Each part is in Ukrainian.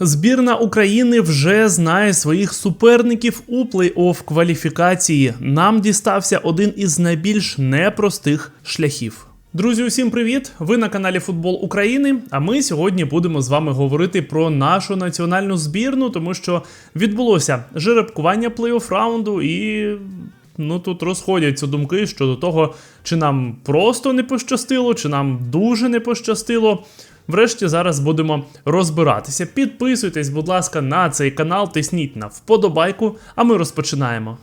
Збірна України вже знає своїх суперників у плей-офф кваліфікації. Нам дістався один із найбільш непростих шляхів. Друзі, усім привіт! Ви на каналі Футбол України. А ми сьогодні будемо з вами говорити про нашу національну збірну, тому що відбулося жеребкування плей-офф раунду і. Ну тут розходяться думки щодо того, чи нам просто не пощастило, чи нам дуже не пощастило. Врешті зараз будемо розбиратися. Підписуйтесь, будь ласка, на цей канал, тисніть на вподобайку, а ми розпочинаємо.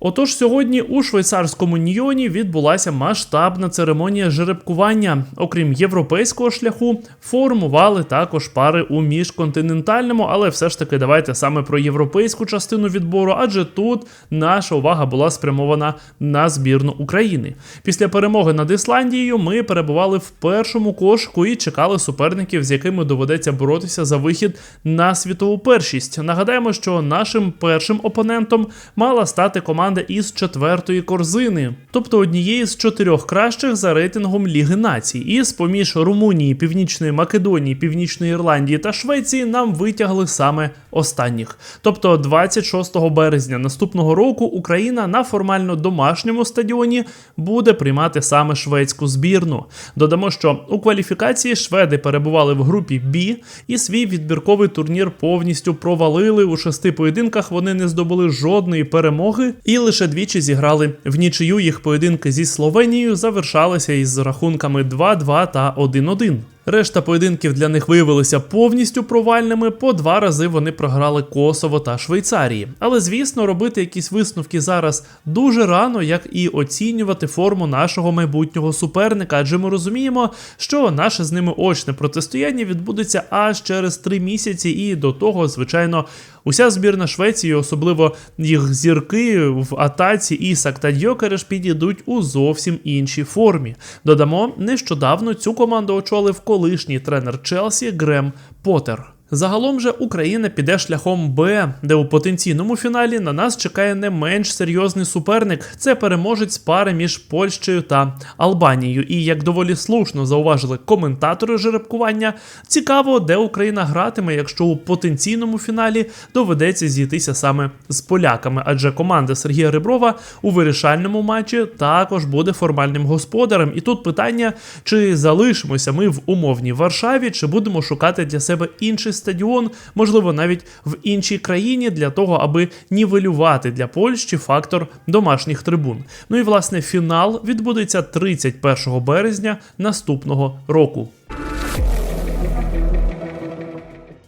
Отож, сьогодні у швейцарському Ньйоні відбулася масштабна церемонія жеребкування. Окрім європейського шляху, формували також пари у міжконтинентальному, але все ж таки давайте саме про європейську частину відбору, адже тут наша увага була спрямована на збірну України. Після перемоги над Ісландією ми перебували в першому кошику і чекали суперників, з якими доведеться боротися за вихід на світову першість. Нагадаємо, що нашим першим опонентом мала стати команда із четвертої корзини, тобто однієї з чотирьох кращих за рейтингом Ліги націй. І з поміж Румунії, Північної Македонії, Північної Ірландії та Швеції нам витягли саме останніх. Тобто, 26 березня наступного року Україна на формально домашньому стадіоні буде приймати саме шведську збірну. Додамо, що у кваліфікації шведи перебували в групі Б і свій відбірковий турнір повністю провалили. У шести поєдинках вони не здобули жодної перемоги і лише двічі зіграли в нічию. Їх поєдинки зі Словенією завершалися із рахунками 2-2 та 1-1. Решта поєдинків для них виявилися повністю провальними. По два рази вони програли Косово та Швейцарії. Але звісно, робити якісь висновки зараз дуже рано, як і оцінювати форму нашого майбутнього суперника. Адже ми розуміємо, що наше з ними очне протистояння відбудеться аж через три місяці, і до того, звичайно, уся збірна Швеції, особливо їх зірки в атаці Ісак та Дьокереш підійдуть у зовсім іншій формі. Додамо, нещодавно цю команду очолив колишній тренер Челсі Грем Поттер. Загалом же Україна піде шляхом Б, де у потенційному фіналі на нас чекає не менш серйозний суперник. Це переможець пари між Польщею та Албанією. І як доволі слушно зауважили коментатори жеребкування, цікаво, де Україна гратиме, якщо у потенційному фіналі доведеться зійтися саме з поляками, адже команда Сергія Реброва у вирішальному матчі також буде формальним господарем. І тут питання: чи залишимося ми в умовній Варшаві, чи будемо шукати для себе інший стадіон, можливо, навіть в іншій країні, для того, аби нівелювати для Польщі фактор домашніх трибун. Ну і власне фінал відбудеться 31 березня наступного року.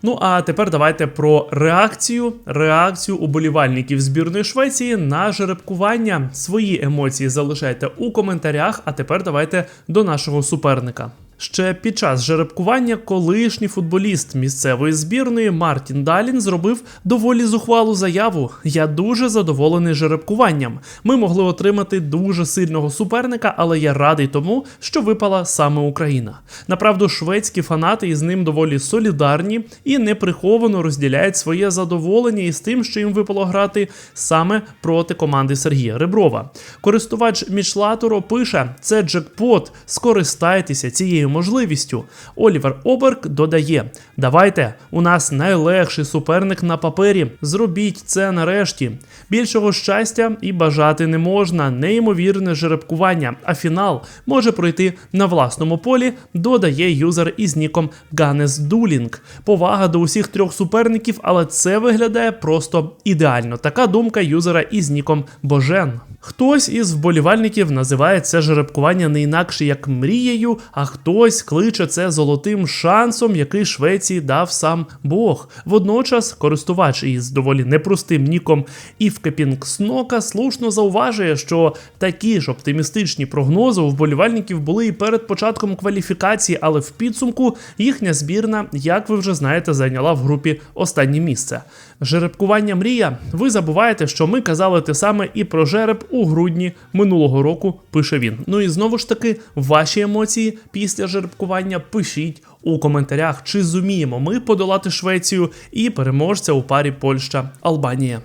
Ну а тепер давайте про реакцію. Реакцію уболівальників збірної Швеції на жеребкування. Свої емоції залишайте у коментарях. А тепер давайте до нашого суперника. Ще під час жеребкування колишній футболіст місцевої збірної Мартін Далін зробив доволі зухвалу заяву. Я дуже задоволений жеребкуванням. Ми могли отримати дуже сильного суперника, але я радий тому, що випала саме Україна. Направду, шведські фанати із ним доволі солідарні і неприховано розділяють своє задоволення із тим, що їм випало грати саме проти команди Сергія Реброва. Користувач Мічлаторо пише: це джекпот, скористайтеся цією можливістю. Олівер Оберг додає: Давайте, у нас найлегший суперник на папері. Зробіть це нарешті. Більшого щастя і бажати не можна. Неймовірне жеребкування, а фінал може пройти на власному полі, додає юзер із ніком Ганес Дулінг. Повага до усіх трьох суперників, але це виглядає просто ідеально. Така думка юзера із ніком Божен. Хтось із вболівальників називає це жеребкування не інакше як мрією, а хтось кличе це золотим шансом, який Швеції дав сам Бог. Водночас користувач із доволі непростим ніком Івкепінг Снока слушно зауважує, що такі ж оптимістичні прогнози у вболівальників були і перед початком кваліфікації, але в підсумку їхня збірна, як ви вже знаєте, зайняла в групі останнє місце. Жеребкування мрія. Ви забуваєте, що ми казали те саме і про жереб у грудні минулого року. Пише він. Ну і знову ж таки, ваші емоції після жеребкування пишіть у коментарях, чи зуміємо ми подолати Швецію і переможця у парі Польща-Албанія.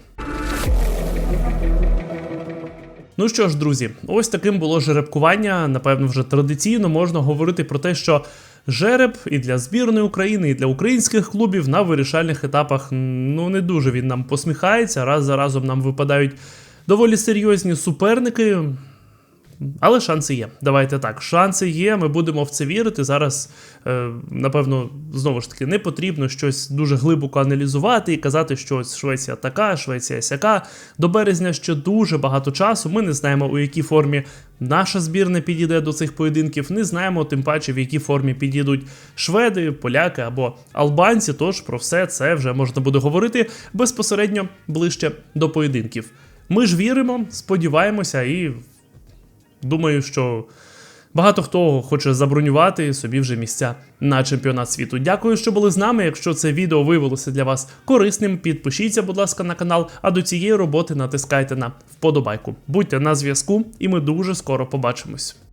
Ну що ж, друзі, ось таким було жеребкування. Напевно, вже традиційно можна говорити про те, що жереб і для збірної України, і для українських клубів на вирішальних етапах. Ну не дуже він нам посміхається. Раз за разом нам випадають доволі серйозні суперники. Але шанси є. Давайте так. Шанси є. Ми будемо в це вірити. Зараз, е, напевно, знову ж таки, не потрібно щось дуже глибоко аналізувати і казати, що ось Швеція така, Швеція сяка. До березня ще дуже багато часу. Ми не знаємо, у якій формі наша збірна підійде до цих поєдинків. Не знаємо, тим паче, в якій формі підійдуть шведи, поляки або албанці. Тож про все це вже можна буде говорити безпосередньо ближче до поєдинків. Ми ж віримо, сподіваємося і Думаю, що багато хто хоче забронювати собі вже місця на чемпіонат світу. Дякую, що були з нами. Якщо це відео виявилося для вас корисним, підпишіться, будь ласка, на канал. А до цієї роботи натискайте на вподобайку. Будьте на зв'язку, і ми дуже скоро побачимось.